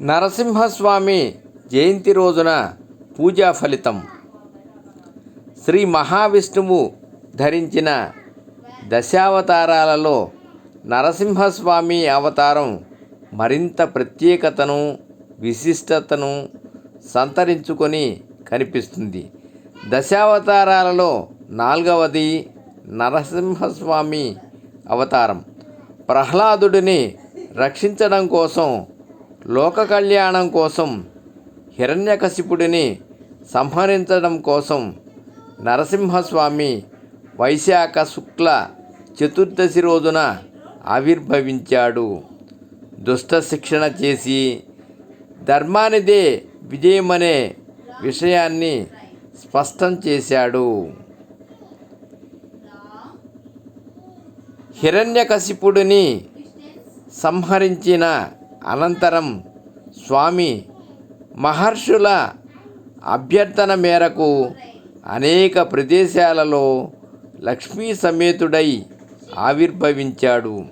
నరసింహస్వామి జయంతి రోజున పూజా ఫలితం. శ్రీ మహావిష్ణువు ధరించిన దశావతారాలలో నరసింహస్వామి అవతారం మరింత ప్రత్యేకతను విశిష్టతను సంతరించుకొని కనిపిస్తుంది. దశావతారాలలో నాలుగవది నరసింహస్వామి అవతారం. ప్రహ్లాదుడిని రక్షించడం కోసం లోక కళ్యాణం కోసం హిరణ్యకశిపుడిని సంహరించడం కోసం నరసింహస్వామి వైశాఖ శుక్ల చతుర్దశి రోజున ఆవిర్భవించాడు. దుష్ట శిక్షణ చేసి ధర్మానిదే విజయమనే విషయాన్ని స్పష్టం చేశాడు. హిరణ్యకశిపుడిని సంహరించిన అనంతరం స్వామి మహర్షుల అభ్యర్థన మేరకు అనేక ప్రదేశాలలో లక్ష్మీ సమేతుడై ఆవిర్భవించాడు.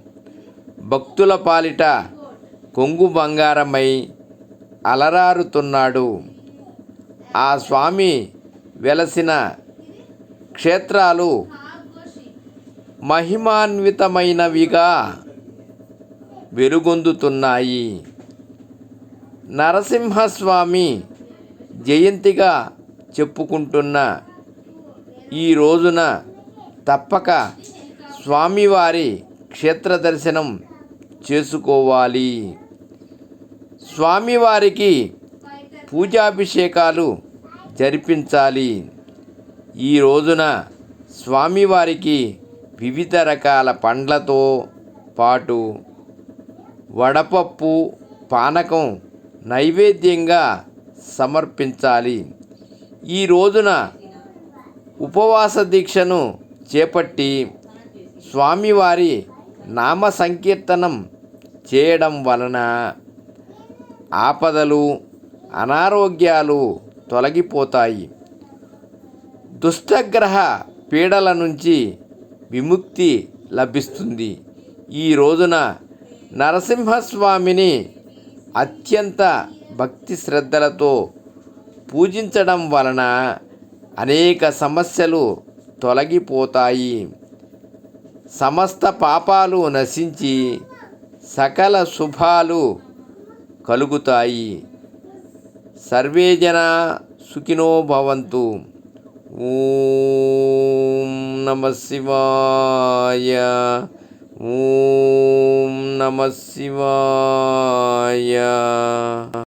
భక్తుల పాలిట కొంగు బంగారమై అలరారుతున్నాడు. ఆ స్వామి వెలసిన క్షేత్రాలు మహిమాన్వితమైనవిగా వెలుగొందుతున్నాయి. నరసింహస్వామి జయంతిగా చెప్పుకుంటున్న ఈ రోజున తప్పక స్వామివారి క్షేత్ర దర్శనం చేసుకోవాలి. స్వామివారికి పూజాభిషేకాలు జరిపించాలి. ఈ రోజున స్వామివారికి వివిధ రకాల పండ్లతో పాటు వడపప్పు పానకం నైవేద్యంగా సమర్పించాలి. ఈ రోజున ఉపవాస దీక్షను చేపట్టి స్వామివారి నామ సంకీర్తనం చేయడం వలన ఆపదలు అనారోగ్యాలు తొలగిపోతాయి. దుష్టగ్రహ పీడల నుంచి విముక్తి లభిస్తుంది. ఈ రోజున నరసింహస్వామిని అత్యంత భక్తి శ్రద్ధలతో పూజించడం వలన అనేక సమస్యలు తొలగిపోతాయి. సమస్త పాపాలు నశించి సకల శుభాలు కలుగుతాయి. సర్వే జన సుఖినో భవంతు. ఓం నమ శివాయ. ఓం నమ శివాయ